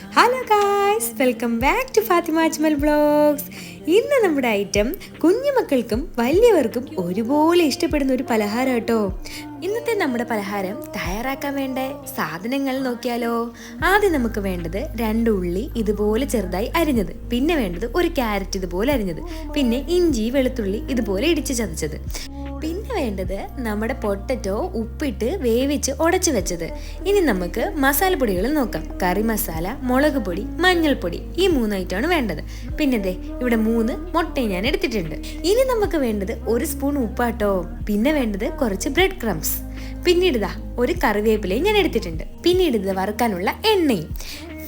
Hello guys welcome back to Fathima Ajmal blogs ഇന്ന് നമ്മുടെ item കുഞ്ഞുമക്കൾക്കും വലിയവർക്കും ഒരുപോലെ ഇഷ്ടപ്പെടുന്ന ഒരു പലഹാരം കേട്ടോ ഇന്നത്തെ നമ്മുടെ പലഹാരം തയ്യാറാക്കാൻ വേണ്ട സാധനങ്ങൾ നോക്കിയാലോ? ആദ്യം നമുക്ക് വേണ്ടത് രണ്ട് ഉള്ളി ഇതുപോലെ ചെറുതായി അരിഞ്ഞത്. പിന്നെ വേണ്ടത് ഒരു ക്യാരറ്റ് ഇതുപോലെ അരിഞ്ഞത്. പിന്നെ ഇഞ്ചി വെളുത്തുള്ളി ഇതുപോലെ ഇടിച്ച് ചതച്ചത്. വേണ്ടത് നമ്മുടെ പൊട്ടറ്റോ ഉപ്പിട്ട് വേവിച്ച് ഉടച്ചു വെച്ചത്. ഇനി നമുക്ക് മസാലപ്പൊടികൾ നോക്കാം. കറി മസാല മുളക് പൊടി മഞ്ഞൾപ്പൊടി ഈ മൂന്നായിട്ടാണ് വേണ്ടത്. പിന്നെ ദേ ഇവിടെ മൂന്ന് മുട്ടയും ഞാൻ എടുത്തിട്ടുണ്ട്. ഇനി നമുക്ക് വേണ്ടത് ഒരു സ്പൂൺ ഉപ്പാട്ടോ. പിന്നെ വേണ്ടത് കുറച്ച് ബ്രെഡ് ക്രംസ് പിന്നീട് ഒരു കറിവേപ്പിലയും ഞാൻ എടുത്തിട്ടുണ്ട്. പിന്നീട് ഇത് വറുക്കാനുള്ള എണ്ണയും.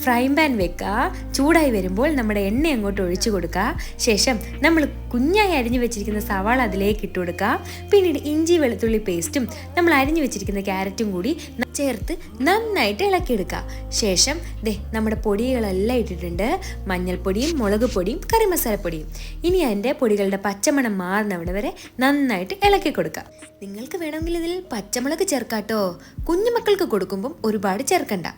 ഫ്രൈ പാൻ വെക്കുക ചൂടായി വരുമ്പോൾ നമ്മുടെ എണ്ണ അങ്ങോട്ട് ഒഴിച്ചു കൊടുക്കുക ശേഷം നമ്മൾ കുഞ്ഞായി അരിഞ്ഞു വെച്ചിരിക്കുന്ന സവാള അതിലേക്ക് ഇട്ട് കൊടുക്കുക പിന്നീട് ഇഞ്ചി വെളുത്തുള്ളി പേസ്റ്റും നമ്മൾ അരിഞ്ഞു വെച്ചിരിക്കുന്ന ക്യാരറ്റും കൂടി ചേർത്ത് നന്നായിട്ട് ഇളക്കിയെടുക്കുക ശേഷം ദേ നമ്മുടെ പൊടികളെല്ലാം ഇട്ടിട്ടുണ്ട്. മഞ്ഞൾപ്പൊടിയും മുളക് പൊടിയും കറി മസാലപ്പൊടിയും. ഇനി അതിന്റെ പൊടികളുടെ പച്ചമണം മാറുന്നവിടെ വരെ നന്നായിട്ട് ഇളക്കി കൊടുക്കുക നിങ്ങൾക്ക് വേണമെങ്കിൽ ഇതിൽ പച്ചമുളക് ചേർക്കാട്ടോ. കുഞ്ഞുമക്കൾക്ക് കൊടുക്കുമ്പം ഒരുപാട് ചേർക്കണ്ട.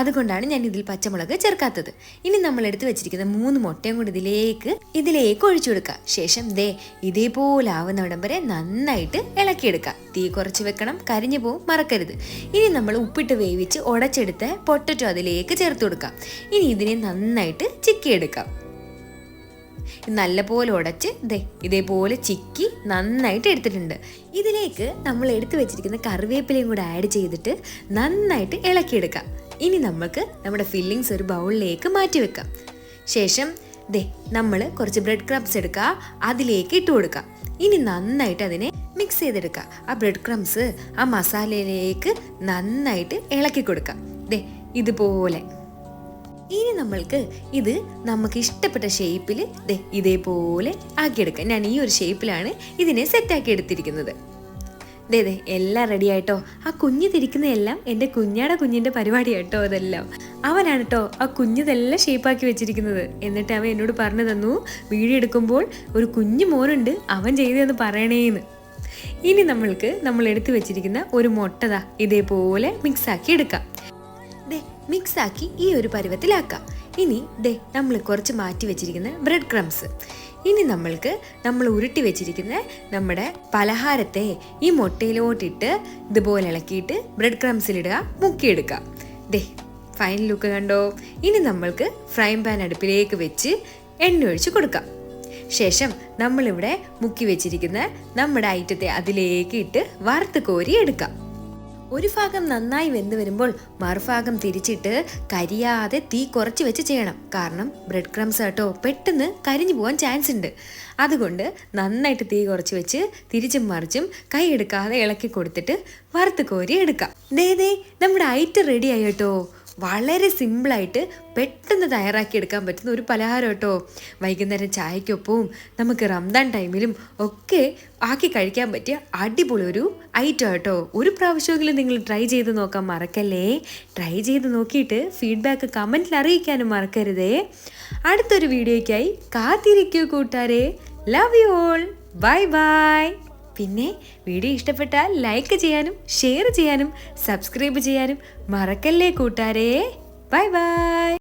അതുകൊണ്ടാണ് ഞാൻ ഇതിൽ പച്ചമുളക് ചേർക്കാത്തത്. ഇനി നമ്മൾ എടുത്തു വെച്ചിരിക്കുന്ന മൂന്ന് മുട്ടയും കൂടി ഇതിലേക്ക് ഇതിലേക്ക് ഒഴിച്ചു കൊടുക്കുക. ശേഷം ദേ ഇതേപോലെ ആവുന്നവിടം വരെ നന്നായിട്ട് ഇളക്കിയെടുക്കുക. തീ കുറച്ച് വെക്കണം കരിഞ്ഞു പോവും മറക്കരുത്. ഇനി നമ്മൾ ഉപ്പിട്ട് വേവിച്ച് ഉടച്ചെടുത്ത് പൊട്ടറ്റോ അതിലേക്ക് ചേർത്ത് കൊടുക്കാം ഇനി ഇതിനെ നന്നായിട്ട് ചിക്കിയെടുക്കാം. നല്ലപോലെ ഉടച്ച് ദേ ഇതേപോലെ ചിക്കി നന്നായിട്ട് എടുത്തിട്ടുണ്ട്. ഇതിലേക്ക് നമ്മൾ എടുത്തു വെച്ചിരിക്കുന്ന കറിവേപ്പിലയും കൂടെ ആഡ് ചെയ്തിട്ട് നന്നായിട്ട് ഇളക്കിയെടുക്കാം. ഇനി നമുക്ക് നമ്മുടെ ഫില്ലിങ്സ് ഒരു ബൗളിലേക്ക് മാറ്റി വെക്കാം. ശേഷം ദേ നമ്മൾ കുറച്ച് ബ്രെഡ് ക്രംസ് എടുക്കുക അതിലേക്ക് ഇട്ട് കൊടുക്കുക ഇനി നന്നായിട്ട് അതിനെ മിക്സ് ചെയ്തെടുക്കുക ആ ബ്രെഡ് ക്രംസ് ആ മസാലയിലേക്ക് നന്നായിട്ട് ഇളക്കി കൊടുക്കാം. ദേ ഇതുപോലെ. ഇനി നമ്മൾക്ക് ഇത് നമുക്ക് ഇഷ്ടപ്പെട്ട ഷേപ്പിൽ ദേ ഇതേപോലെ ആക്കിയെടുക്കാം. ഞാൻ ഈ ഒരു ഷേപ്പിലാണ് ഇതിനെ സെറ്റാക്കി എടുത്തിരിക്കുന്നത്. ദേ എല്ലാം റെഡി ആയിട്ടോ. ആ കുഞ്ഞ് തിരിക്കുന്ന എല്ലാം എന്റെ കുഞ്ഞാടെ കുഞ്ഞിന്റെ പരിപാടി കേട്ടോ അതെല്ലാം. അവനാണ് കേട്ടോ ആ കുഞ്ഞിതെല്ലാം ഷേപ്പാക്കി വെച്ചിരിക്കുന്നത്. എന്നിട്ട് അവൻ എന്നോട് പറഞ്ഞു തന്നു വീഡിയോ എടുക്കുമ്പോൾ ഒരു കുഞ്ഞു മോനുണ്ട് അവൻ ചെയ്തതെന്ന് പറയണേന്ന്. ഇനി നമ്മൾക്ക് നമ്മൾ എടുത്തു വെച്ചിരിക്കുന്ന ഒരു മുട്ടത ഇതേപോലെ മിക്സാക്കി എടുക്കാം. ദേ മിക്സ് ആക്കി ഈ ഒരു പരുവത്തിലാക്കാം. ഇനി ദേ നമ്മൾ കുറച്ച് മാറ്റി വെച്ചിരിക്കുന്ന ബ്രെഡ് ക്രംസ് ഇനി നമ്മൾക്ക് നമ്മൾ ഉരുട്ടി വെച്ചിരിക്കുന്ന നമ്മുടെ പലഹാരത്തെ ഈ മുട്ടയിലോട്ടിട്ട് ഇതുപോലെ ഇളക്കിയിട്ട് ബ്രെഡ് ക്രംസിലിടുക മുക്കിയെടുക്കുക. ദേ ഫൈൻ ലുക്ക് കണ്ടോ? ഇനി നമ്മൾക്ക് ഫ്രൈ പാൻ അടുപ്പിലേക്ക് വെച്ച് എണ്ണ ഒഴിച്ച് കൊടുക്കാം. ശേഷം നമ്മളിവിടെ മുക്കി വെച്ചിരിക്കുന്ന നമ്മുടെ ഐറ്റത്തെ അതിലേക്ക് ഇട്ട് വറുത്ത് കോരി എടുക്കാം. ഒരു ഭാഗം നന്നായി വെന്ത് വരുമ്പോൾ മറുഭാഗം തിരിച്ചിട്ട് കരിയാതെ തീ കുറച്ച് വെച്ച് ചെയ്യണം. കാരണം ബ്രെഡ് ക്രംസ് കേട്ടോ പെട്ടെന്ന് കരിഞ്ഞു പോകാൻ ചാൻസ് ഉണ്ട്. അതുകൊണ്ട് നന്നായിട്ട് തീ കുറച്ച് വെച്ച് തിരിച്ചും മറിച്ചും കൈ എടുക്കാതെ ഇളക്കി കൊടുത്തിട്ട് വറുത്ത് കോരി എടുക്കാം. ദേ ദേ നമ്മുടെ ഐറ്റം റെഡി ആയി കേട്ടോ. വളരെ സിമ്പിളായിട്ട് പെട്ടെന്ന് തയ്യാറാക്കി എടുക്കാൻ പറ്റുന്ന ഒരു പലഹാരം കേട്ടോ. വൈകുന്നേരം ചായക്കൊപ്പവും നമുക്ക് റംദാൻ ടൈമിലും ഒക്കെ ആക്കി കഴിക്കാൻ പറ്റിയ അടിപൊളി ഒരു ഐറ്റം കേട്ടോ. ഒരു പ്രാവശ്യമെങ്കിലും നിങ്ങൾ ട്രൈ ചെയ്ത് നോക്കാൻ മറക്കല്ലേ? ട്രൈ ചെയ്ത് നോക്കിയിട്ട് ഫീഡ്ബാക്ക് കമന്റിൽ അറിയിക്കാനും മറക്കരുതേ. അടുത്തൊരു വീഡിയോയ്ക്കായി കാത്തിരിക്കൂ കൂട്ടാരെ love you all bye bye പിന്നെ വീഡിയോ ഇഷ്ടപ്പെട്ടാൽ ലൈക്ക് ചെയ്യാനും ഷെയർ ചെയ്യാനും സബ്സ്ക്രൈബ് ചെയ്യാനും മറക്കല്ലേ കൂട്ടാരേ? Bye bye